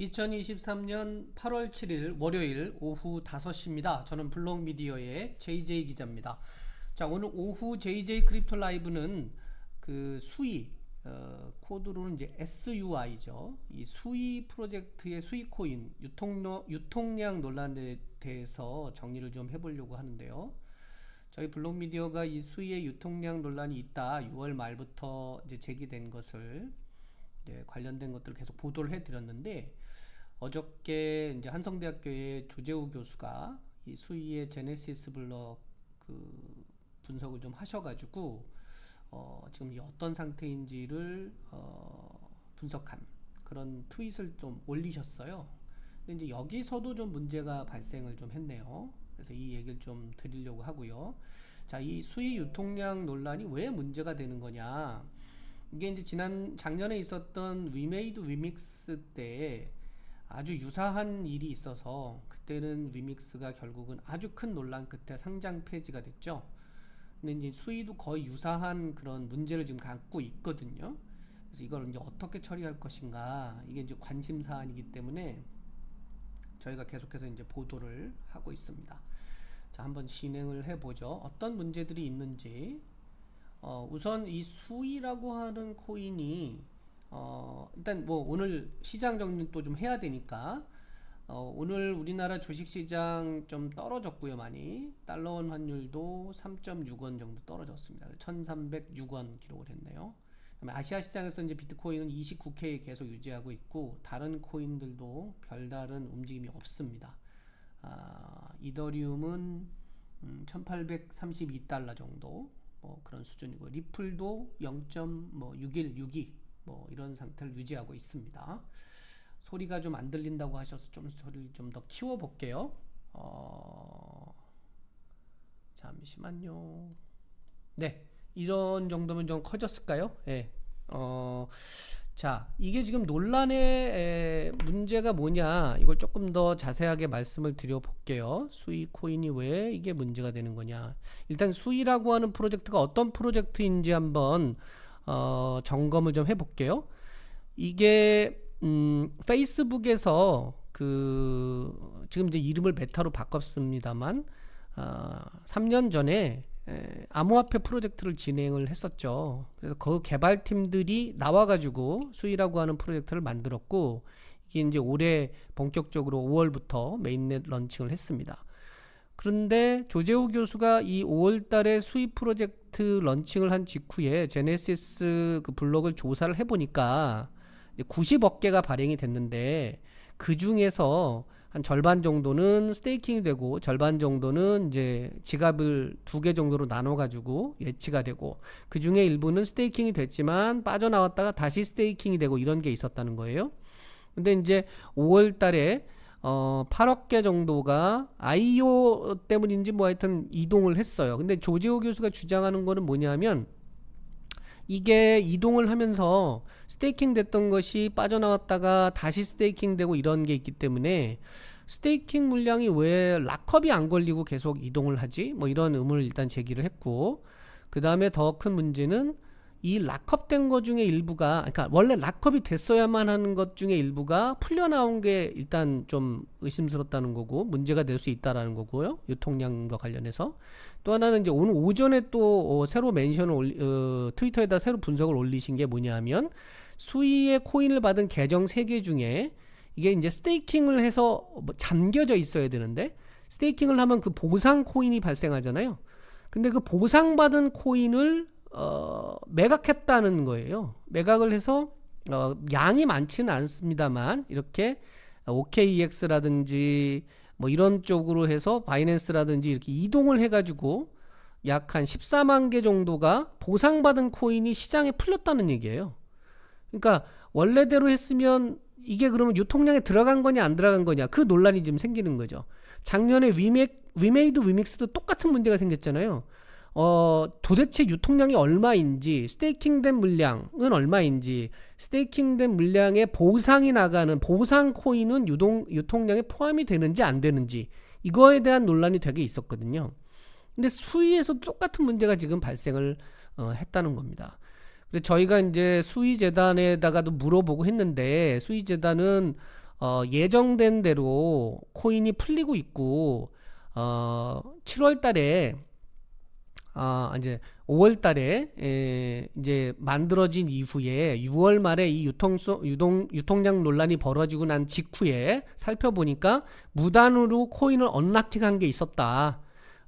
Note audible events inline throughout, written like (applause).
2023년 8월 7일 월요일 오후 5시입니다. 저는 블록미디어의 JJ 기자입니다. 자, 오늘 오후 JJ 크립토 라이브는 그 수위 어, 코드로는 이제 SUI죠. 이 수위 프로젝트의 수위 코인 유통로, 유통량 논란에 대해서 정리를 좀 해보려고 하는데요. 저희 블록미디어가 이 수위의 유통량 논란이 있다 6월 말부터 이제 제기된 것을 이제 관련된 것들을 계속 보도를 해드렸는데 어저께 이제 한성대학교의 조재우 교수가 이 수위의 제네시스 블럭 그 분석을 좀 하셔가지고 어 지금 이 어떤 상태인지를 어 분석한 그런 트윗을 좀 올리셨어요. 근데 이제 여기서도 좀 문제가 발생을 좀 했네요. 그래서 이 얘기를 좀 드리려고 하고요. 자, 이 수위 유통량 논란이 왜 문제가 되는 거냐? 이게 이제 지난 작년에 있었던 위메이드 위믹스 때 아주 유사한 일이 있어서 그때는 위믹스가 결국은 아주 큰 논란 끝에 상장 폐지가 됐죠. 근데 이제 수위도 거의 유사한 그런 문제를 지금 갖고 있거든요. 그래서 이걸 이제 어떻게 처리할 것인가 이게 이제 관심 사안이기 때문에 저희가 계속해서 이제 보도를 하고 있습니다. 자, 한번 진행을 해보죠. 어떤 문제들이 있는지. 어, 우선 이 수위라고 하는 코인이 어, 일단 뭐 오늘 시장 정리 또좀 해야 되니까 어, 오늘 우리나라 주식시장 좀 떨어졌고요 많이. 달러원 환율도 3.6원 정도 떨어졌습니다. 1306원 기록을 했네요. 그다음에 아시아 시장에서 이제 비트코인은 29K 계속 유지하고 있고 다른 코인들도 별다른 움직임이 없습니다. 아, 이더리움은 음, 1832달러 정도 뭐 그런 수준이고 리플도 0.6162 뭐 이런 상태를 유지하고 있습니다. 소리가 좀 안 들린다고 하셔서 좀 소리를 좀 더 키워 볼게요. 어... 잠시만요. 네. 이런 정도면 좀 커졌을까요? 예. 네. 어, 자, 이게 지금 논란의 에, 문제가 뭐냐, 이걸 조금 더 자세하게 말씀을 드려 볼게요. 수이 코인이 왜 이게 문제가 되는 거냐. 일단 수이라고 하는 프로젝트가 어떤 프로젝트인지 한번 어, 점검을 좀 해볼게요. 이게 음, 페이스북에서 그 지금 이제 이름을 메타로 바꿨습니다만 어, 3년 전에 에, 암호화폐 프로젝트를 진행을 했었죠. 그래서 그 개발팀들이 나와가지고 수이라고 하는 프로젝트를 만들었고 이게 이제 올해 본격적으로 5월부터 메인넷 런칭을 했습니다. 그런데 조재호 교수가 이 5월달에 수입 프로젝트 런칭을 한 직후에 제네시스 그 블록을 조사를 해보니까 90억 개가 발행이 됐는데 그 중에서 한 절반 정도는 스테이킹이 되고 절반 정도는 이제 지갑을 두 개 정도로 나눠 가지고 예치가 되고 그 중에 일부는 스테이킹이 됐지만 빠져나왔다가 다시 스테이킹이 되고 이런 게 있었다는 거예요. 근데 이제 5월 달에 어 8억 개 정도가 IO 때문인지 뭐 하여튼 이동을 했어요. 근데 조지호 교수가 주장하는 거는 뭐냐면 이게 이동을 하면서 스테이킹 됐던 것이 빠져나왔다가 다시 스테이킹 되고 이런 게 있기 때문에 스테이킹 물량이 왜 락컵이 안 걸리고 계속 이동을 하지? 뭐 이런 의문을 일단 제기를 했고 그 다음에 더 큰 문제는 이 락컵된 것 중에 일부가 그러니까 원래 락컵이 됐어야만 하는 것 중에 일부가 풀려 나온 게 일단 좀 의심스럽다는 거고 문제가 될 수 있다라는 거고요. 유통량과 관련해서. 또 하나는 이제 오늘 오전에 또 어, 새로 멘션을 올리, 어, 트위터에다 새로 분석을 올리신 게 뭐냐면 수위의 코인을 받은 계정 3개 중에 이게 이제 스테이킹을 해서 뭐 잠겨져 있어야 되는데 스테이킹을 하면 그 보상 코인이 발생하잖아요. 근데 그 보상받은 코인을 어, 매각했다는 거예요. 매각을 해서 어, 양이 많지는 않습니다만 이렇게 OKEX라든지 뭐 이런 쪽으로 해서 바이낸스라든지 이렇게 이동을 해가지고 약 한 14만 개 정도가 보상받은 코인이 시장에 풀렸다는 얘기예요. 그러니까 원래대로 했으면 이게 그러면 유통량에 들어간 거냐 안 들어간 거냐 그 논란이 지금 생기는 거죠. 작년에 위메, 위메이드 위믹스도 똑같은 문제가 생겼잖아요. 어, 도대체 유통량이 얼마인지, 스테이킹된 물량은 얼마인지, 스테이킹된 물량에 보상이 나가는 보상 코인은 유동, 유통량에 포함이 되는지 안 되는지, 이거에 대한 논란이 되게 있었거든요. 근데 수위에서 똑같은 문제가 지금 발생을 어, 했다는 겁니다. 그래서 저희가 이제 수위재단에다가도 물어보고 했는데, 수위재단은 어, 예정된 대로 코인이 풀리고 있고 어, 7월 달에 아, 이제 5월 달에 에, 이제 만들어진 이후에 6월 말에 이 유통소 유동 유통량 논란이 벌어지고 난 직후에 살펴보니까 무단으로 코인을 언락팅한 게 있었다.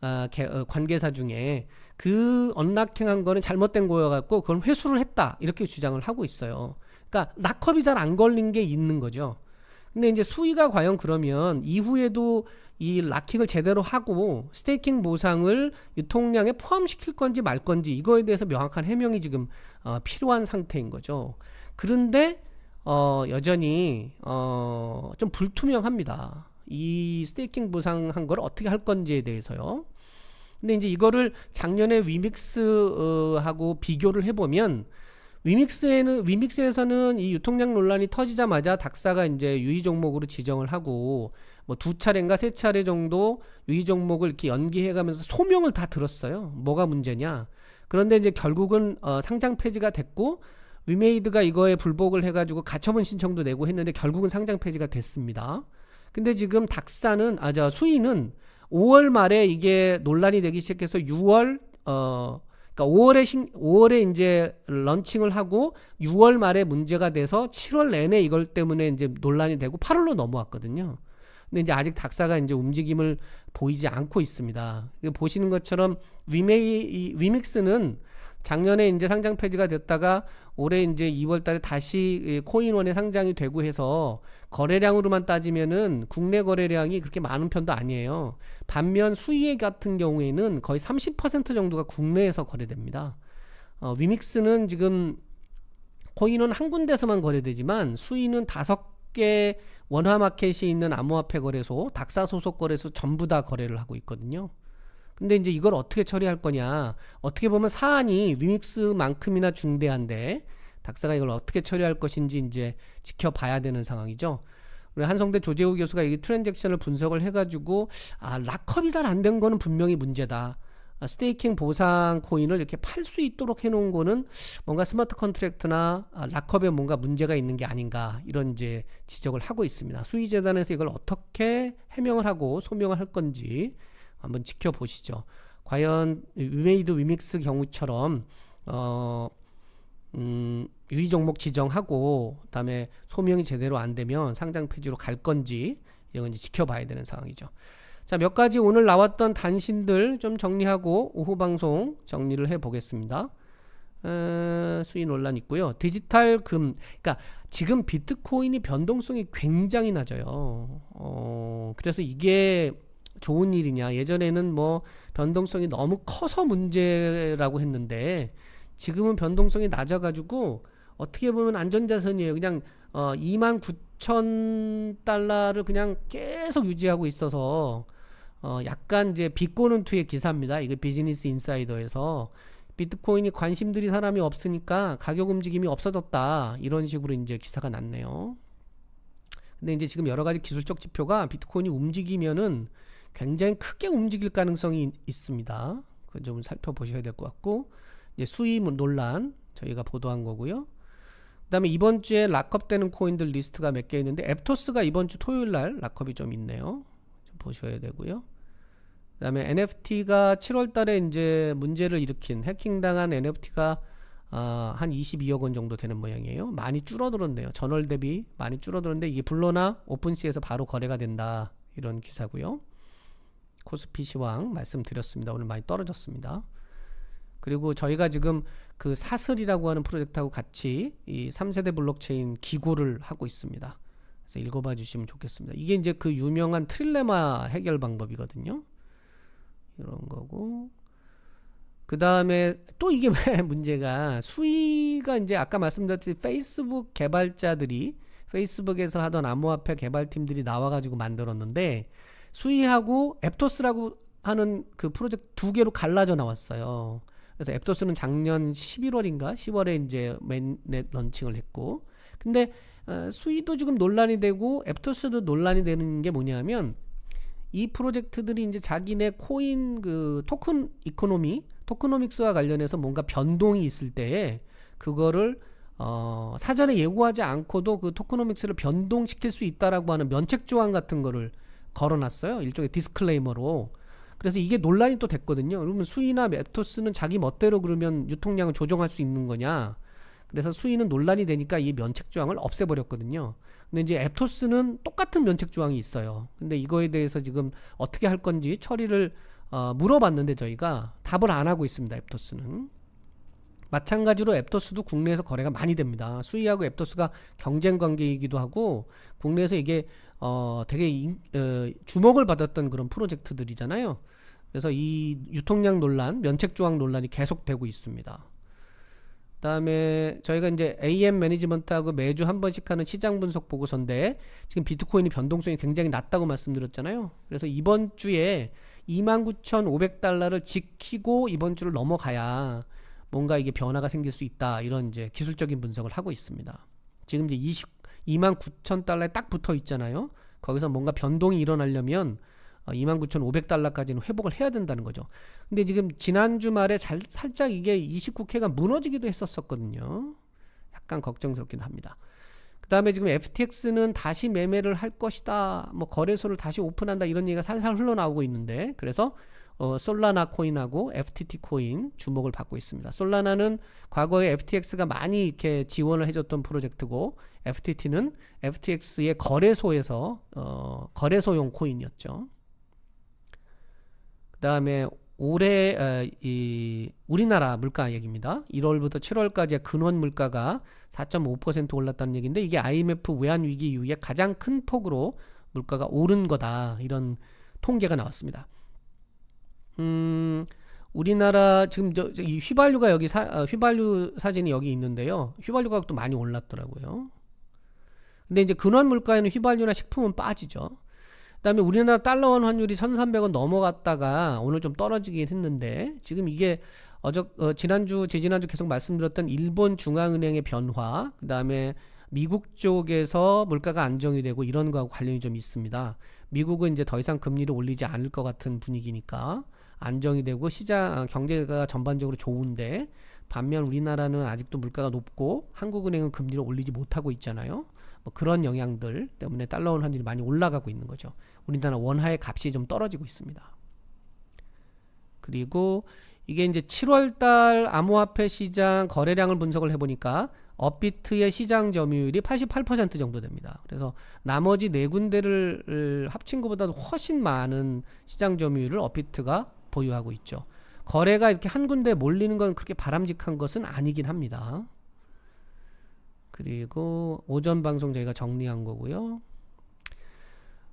아, 개- 어, 관계사 중에 그 언락팅한 거는 잘못된 거여갖고 그걸 회수를 했다 이렇게 주장을 하고 있어요. 그러니까 락업이 잘 안 걸린 게 있는 거죠. 근데 이제 수위가 과연 그러면 이후에도 이 락킹을 제대로 하고 스테이킹 보상을 유통량에 포함시킬 건지 말 건지 이거에 대해서 명확한 해명이 지금 어, 필요한 상태인 거죠. 그런데 어, 여전히 어, 좀 불투명합니다. 이 스테이킹 보상한 걸 어떻게 할 건지에 대해서요. 근데 이제 이거를 작년에 위믹스하고 비교를 해보면 위믹스에는 위믹스에서는 이 유통량 논란이 터지자마자 닥사가 이제 유의 종목으로 지정을 하고 뭐 두 차례인가 세 차례 정도 유의 종목을 이렇게 연기해가면서 소명을 다 들었어요. 뭐가 문제냐? 그런데 이제 결국은 어, 상장 폐지가 됐고 위메이드가 이거에 불복을 해가지고 가처분 신청도 내고 했는데 결국은 상장 폐지가 됐습니다. 근데 지금 닥사는 아저 수위는 5월 말에 이게 논란이 되기 시작해서 6월 어 그러니까 5월에 신, 5월에 이제 런칭을 하고 6월 말에 문제가 돼서 7월 내내 이걸 때문에 이제 논란이 되고 8월로 넘어왔거든요. 근데 이제 아직 닥사가 이제 움직임을 보이지 않고 있습니다. 보시는 것처럼 위메이 이 위믹스는 작년에 이제 상장 폐지가 됐다가 올해 이제 2월 달에 다시 이 코인원에 상장이 되고 해서 거래량으로만 따지면은 국내 거래량이 그렇게 많은 편도 아니에요. 반면 수익 같은 경우에는 거의 30% 정도가 국내에서 거래됩니다. 어, 위믹스는 지금 코인은 한 군데서만 거래되지만 수익은 다섯 개 원화 마켓이 있는 암호화폐 거래소, 닥사 소속 거래소 전부 다 거래를 하고 있거든요. 근데 이제 이걸 어떻게 처리할 거냐? 어떻게 보면 사안이 위믹스만큼이나 중대한데 닥사가 이걸 어떻게 처리할 것인지 이제 지켜봐야 되는 상황이죠. 우리 한성대 조재우 교수가 이 트랜잭션을 분석을 해가지고 아 락업이 잘 안 된 거는 분명히 문제다. 아, 스테이킹 보상 코인을 이렇게 팔 수 있도록 해놓은 거는 뭔가 스마트 컨트랙트나 아, 락업에 뭔가 문제가 있는 게 아닌가 이런 이제 지적을 하고 있습니다. 수의재단에서 이걸 어떻게 해명을 하고 소명을 할 건지 한번 지켜보시죠. 과연 위메이드 위믹스 경우처럼 어, 음, 유의 종목 지정하고 그다음에 소명이 제대로 안 되면 상장 폐지로 갈 건지 이런 건 이제 지켜봐야 되는 상황이죠. 자, 몇 가지 오늘 나왔던 단신들 좀 정리하고 오후 방송 정리를 해 보겠습니다. 어, 수위 논란 있고요. 디지털 금, 그러니까 지금 비트코인이 변동성이 굉장히 낮아요. 어, 그래서 이게 좋은 일이냐? 예전에는 뭐 변동성이 너무 커서 문제라고 했는데 지금은 변동성이 낮아가지고 어떻게 보면 안전자산이에요. 그냥 어 2만 9천 달러를 그냥 계속 유지하고 있어서 어 약간 이제 비꼬는 투의 기사입니다. 이거 비즈니스 인사이더에서 비트코인이 관심들이 사람이 없으니까 가격 움직임이 없어졌다 이런 식으로 이제 기사가 났네요. 근데 이제 지금 여러 가지 기술적 지표가 비트코인이 움직이면은 굉장히 크게 움직일 가능성이 있습니다. 그좀 살펴보셔야 될 것 같고 이제 수위 논란 저희가 보도한 거고요. 그 다음에 이번 주에 락업되는 코인들 리스트가 몇 개 있는데 앱토스가 이번 주 토요일 날 락업이 좀 있네요. 좀 보셔야 되고요. 그 다음에 NFT가 7월 달에 이제 문제를 일으킨 해킹당한 NFT가 아, 한 22억 원 정도 되는 모양이에요. 많이 줄어들었네요. 전월 대비 많이 줄어들었는데 이게 블로나 오픈시에서 바로 거래가 된다. 이런 기사고요. 코스피 시황 말씀드렸습니다. 오늘 많이 떨어졌습니다. 그리고 저희가 지금 그 사슬이라고 하는 프로젝트하고 같이 이 3세대 블록체인 기고를 하고 있습니다. 그래서 읽어봐 주시면 좋겠습니다. 이게 이제 그 유명한 트릴레마 해결 방법이거든요. 이런 거고. 그 다음에 또 이게 (laughs) 문제가 수위가 이제 아까 말씀드렸듯이 페이스북 개발자들이 페이스북에서 하던 암호화폐 개발팀들이 나와가지고 만들었는데 수위하고 앱토스라고 하는 그 프로젝트 두 개로 갈라져 나왔어요. 그래서 앱토스는 작년 11월인가 10월에 이제 맨넷 런칭을 했고, 근데 어, 수위도 지금 논란이 되고 앱토스도 논란이 되는 게 뭐냐면 이 프로젝트들이 이제 자기네 코인 그 토큰 이코노미, 토크노믹스와 관련해서 뭔가 변동이 있을 때에 그거를 어, 사전에 예고하지 않고도 그 토크노믹스를 변동시킬 수 있다라고 하는 면책 조항 같은 거를 걸어놨어요. 일종의 디스클레이머로. 그래서 이게 논란이 또 됐거든요. 그러면 수이나 메토스는 자기 멋대로 그러면 유통량을 조정할 수 있는 거냐? 그래서 수이는 논란이 되니까 이 면책 조항을 없애버렸거든요. 근데 이제 앱토스는 똑같은 면책 조항이 있어요. 근데 이거에 대해서 지금 어떻게 할 건지 처리를 어, 물어봤는데 저희가 답을 안 하고 있습니다. 앱토스는. 마찬가지로 앱토스도 국내에서 거래가 많이 됩니다. 수이하고 앱토스가 경쟁 관계이기도 하고 국내에서 이게 어 되게 인- 어, 주목을 받았던 그런 프로젝트들이잖아요. 그래서 이 유통량 논란, 면책 조항 논란이 계속되고 있습니다. 그다음에 저희가 이제 AM 매니지먼트하고 매주 한 번씩 하는 시장 분석 보고서인데 지금 비트코인이 변동성이 굉장히 낮다고 말씀드렸잖아요. 그래서 이번 주에 29,500달러를 지키고 이번 주를 넘어가야 뭔가 이게 변화가 생길 수 있다. 이런 이제 기술적인 분석을 하고 있습니다. 지금 이제 20, 29,000달러에 딱 붙어 있잖아요. 거기서 뭔가 변동이 일어나려면 어, 29,500달러까지는 회복을 해야 된다는 거죠. 근데 지금 지난 주말에 잘, 살짝 이게 29K가 무너지기도 했었었거든요. 약간 걱정스럽긴 합니다. 그 다음에 지금 FTX는 다시 매매를 할 것이다. 뭐 거래소를 다시 오픈한다. 이런 얘기가 살살 흘러나오고 있는데 그래서 어, 솔라나 코인하고 FTT 코인 주목을 받고 있습니다. 솔라나는 과거에 FTX가 많이 이렇게 지원을 해줬던 프로젝트고 FTT는 FTX의 거래소에서 어, 거래소용 코인이었죠. 그 다음에 올해 어, 이 우리나라 물가 얘기입니다. 1월부터 7월까지의 근원 물가가 4.5% 올랐다는 얘기인데 이게 IMF 외환 위기 이후에 가장 큰 폭으로 물가가 오른 거다 이런 통계가 나왔습니다. 음, 우리나라 지금 저, 저 이 휘발유가 여기 사, 어, 휘발유 사진이 여기 있는데요. 휘발유 가격도 많이 올랐더라고요. 근데 이제 근원 물가에는 휘발유나 식품은 빠지죠. 그다음에 우리나라 달러원 환율이 1,300원 넘어갔다가 오늘 좀 떨어지긴 했는데 지금 이게 어저 어, 지난주 지지난주 계속 말씀드렸던 일본 중앙은행의 변화 그다음에 미국 쪽에서 물가가 안정이 되고 이런 거하고 관련이 좀 있습니다. 미국은 이제 더 이상 금리를 올리지 않을 것 같은 분위기니까 안정이 되고 시장 아, 경제가 전반적으로 좋은데 반면 우리나라는 아직도 물가가 높고 한국은행은 금리를 올리지 못하고 있잖아요. 뭐 그런 영향들 때문에 달러원 환율이 많이 올라가고 있는 거죠. 우리나라 원화의 값이 좀 떨어지고 있습니다. 그리고 이게 이제 7월 달 암호화폐 시장 거래량을 분석을 해보니까 업비트의 시장 점유율이 88% 정도 됩니다. 그래서 나머지 네 군데를 합친 것보다 훨씬 많은 시장 점유율을 업비트가 보유하고 있죠. 거래가 이렇게 한 군데 몰리는 건 그렇게 바람직한 것은 아니긴 합니다. 그리고 오전 방송 저희가 정리한 거고요.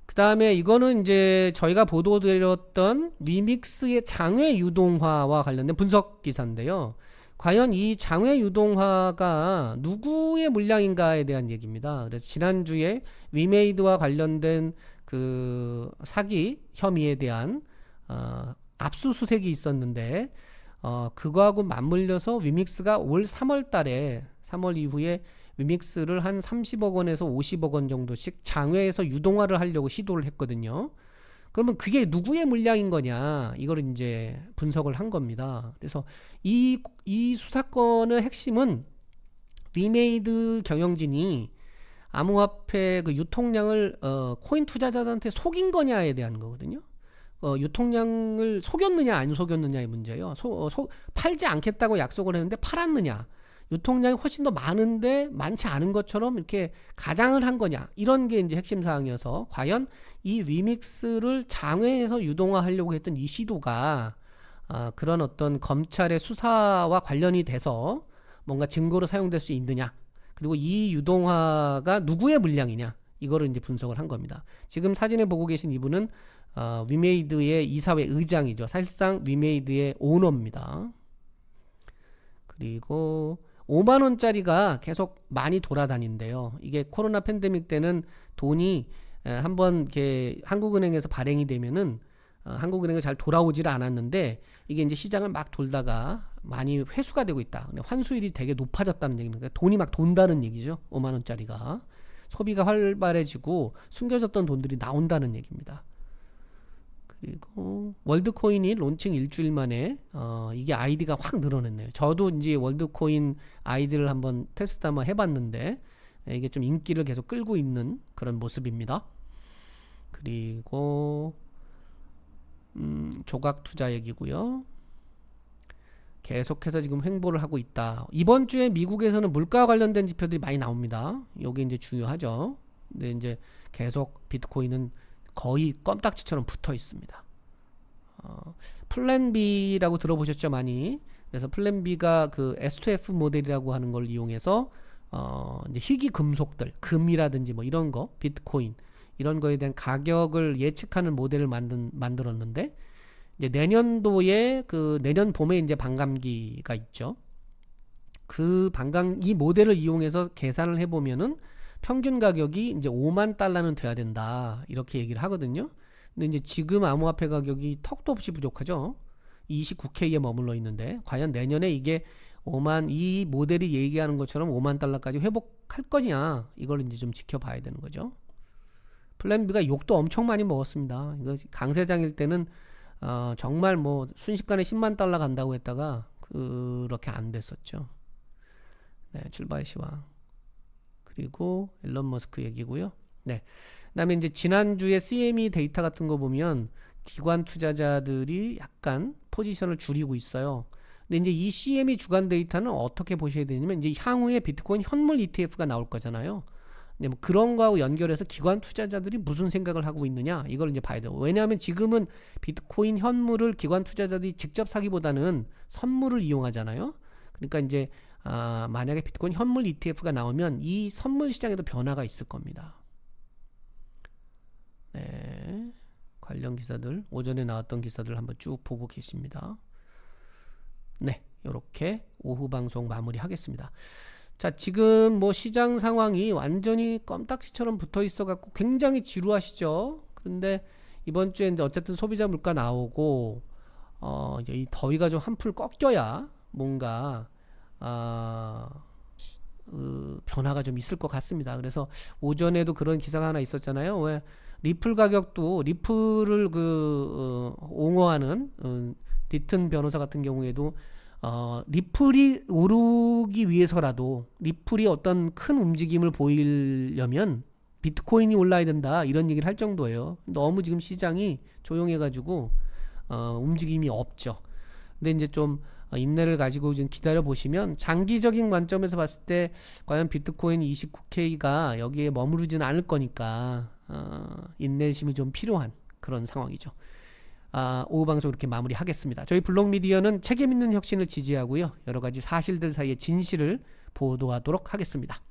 그 다음에 이거는 이제 저희가 보도드렸던 리믹스의 장외 유동화와 관련된 분석 기사인데요. 과연 이 장외 유동화가 누구의 물량인가에 대한 얘기입니다. 그래서 지난주에 위메이드와 관련된 그 사기 혐의에 대한 어, 압수수색이 있었는데 어, 그거하고 맞물려서 위믹스가 올 3월 달에 3월 이후에 위믹스를 한 30억 원에서 50억 원 정도씩 장외에서 유동화를 하려고 시도를 했거든요. 그러면 그게 누구의 물량인 거냐 이거를 이제 분석을 한 겁니다. 그래서 이, 이 수사건의 핵심은 리메이드 경영진이 암호화폐 그 유통량을 어, 코인 투자자들한테 속인 거냐에 대한 거거든요. 어, 유통량을 속였느냐 안 속였느냐의 문제예요. 소, 어, 소, 팔지 않겠다고 약속을 했는데 팔았느냐. 유통량이 훨씬 더 많은데 많지 않은 것처럼 이렇게 가장을 한 거냐 이런 게 이제 핵심 사항이어서 과연 이 리믹스를 장외에서 유동화하려고 했던 이 시도가 아, 그런 어떤 검찰의 수사와 관련이 돼서 뭔가 증거로 사용될 수 있느냐 그리고 이 유동화가 누구의 물량이냐 이거를 이제 분석을 한 겁니다. 지금 사진에 보고 계신 이분은 어, 위메이드의 이사회 의장이죠. 사실상 위메이드의 오너입니다. 그리고 5만 원짜리가 계속 많이 돌아다닌대요. 이게 코로나 팬데믹 때는 돈이 에, 한번 이렇게 한국은행에서 발행이 되면은 어, 한국은행이 잘 돌아오지를 않았는데 이게 이제 시장을 막 돌다가 많이 회수가 되고 있다. 근데 환수율이 되게 높아졌다는 얘기입니다. 그러니까 돈이 막 돈다는 얘기죠. 5만 원짜리가 소비가 활발해지고 숨겨졌던 돈들이 나온다는 얘기입니다. 그리고 월드코인이 론칭 일주일 만에 어, 이게 아이디가 확 늘어났네요. 저도 이제 월드코인 아이디를 한번 테스트 한번 해봤는데 이게 좀 인기를 계속 끌고 있는 그런 모습입니다. 그리고 음, 조각 투자 얘기고요. 계속해서 지금 횡보를 하고 있다. 이번 주에 미국에서는 물가 관련된 지표들이 많이 나옵니다. 요게 이제 중요하죠. 근데 이제 계속 비트코인은 거의 껌딱지처럼 붙어 있습니다. 어, 플랜 B라고 들어보셨죠 많이. 그래서 플랜 B가 그 S2F 모델이라고 하는 걸 이용해서 어, 이제 희귀 금속들, 금이라든지 뭐 이런 거, 비트코인 이런 거에 대한 가격을 예측하는 모델을 만든 만들었는데 이제 내년도에 그 내년 봄에 이제 반감기가 있죠. 그 반감 이 모델을 이용해서 계산을 해 보면은 평균 가격이 이제 5만 달러는 돼야 된다 이렇게 얘기를 하거든요. 근데 이제 지금 암호화폐 가격이 턱도 없이 부족하죠. 29K에 머물러 있는데 과연 내년에 이게 5만 이 모델이 얘기하는 것처럼 5만 달러까지 회복할 거냐 이걸 이제 좀 지켜봐야 되는 거죠. 플랜 B가 욕도 엄청 많이 먹었습니다. 이거 강세장일 때는 어, 정말 뭐 순식간에 10만 달러 간다고 했다가 그렇게 안 됐었죠. 네, 출발 시황. 그리고 일론 머스크 얘기고요. 네. 그다음에 이제 지난주에 CME 데이터 같은 거 보면 기관 투자자들이 약간 포지션을 줄이고 있어요. 근데 이제 이 CME 주간 데이터는 어떻게 보셔야 되냐면 이제 향후에 비트코인 현물 ETF가 나올 거잖아요. 근데 뭐 그런 거하고 연결해서 기관 투자자들이 무슨 생각을 하고 있느냐 이걸 이제 봐야 돼요. 왜냐하면 지금은 비트코인 현물을 기관 투자자들이 직접 사기보다는 선물을 이용하잖아요. 그러니까 이제 아, 만약에 비트코인 현물 ETF가 나오면 이 선물 시장에도 변화가 있을 겁니다. 네. 관련 기사들 오전에 나왔던 기사들 한번 쭉 보고 계십니다. 네, 이렇게 오후 방송 마무리하겠습니다. 자, 지금 뭐 시장 상황이 완전히 껌딱지처럼 붙어 있어 갖고 굉장히 지루하시죠? 그런데 이번 주에 이제 어쨌든 소비자 물가 나오고 어, 이 더위가 좀 한풀 꺾여야 뭔가 아, 그 변화가 좀 있을 것 같습니다. 그래서 오전에도 그런 기사가 하나 있었잖아요. 왜 리플 가격도 리플을 그 어, 옹호하는 어, 디튼 변호사 같은 경우에도 어, 리플이 오르기 위해서라도 리플이 어떤 큰 움직임을 보이려면 비트코인이 올라야 된다 이런 얘기를 할 정도예요. 너무 지금 시장이 조용해가지고 어, 움직임이 없죠. 근데 이제 좀 어, 인내를 가지고 좀 기다려 보시면 장기적인 관점에서 봤을 때 과연 비트코인 29K가 여기에 머무르지는 않을 거니까 어, 인내심이 좀 필요한 그런 상황이죠. 아, 오후 방송 이렇게 마무리하겠습니다. 저희 블록 미디어는 책임 있는 혁신을 지지하고요. 여러 가지 사실들 사이의 진실을 보도하도록 하겠습니다.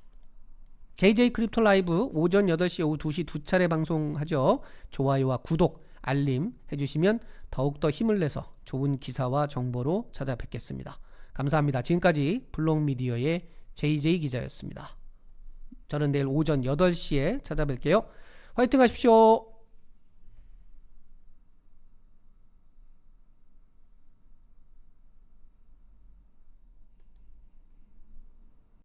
JJ 크립토 라이브 오전 8시 오후 2시 두 차례 방송하죠. 좋아요와 구독, 알림 해주시면 더욱더 힘을 내서 좋은 기사와 정보로 찾아뵙겠습니다. 감사합니다. 지금까지 블록 미디어의 JJ 기자였습니다. 저는 내일 오전 8시에 찾아뵐게요. 화이팅 하십시오.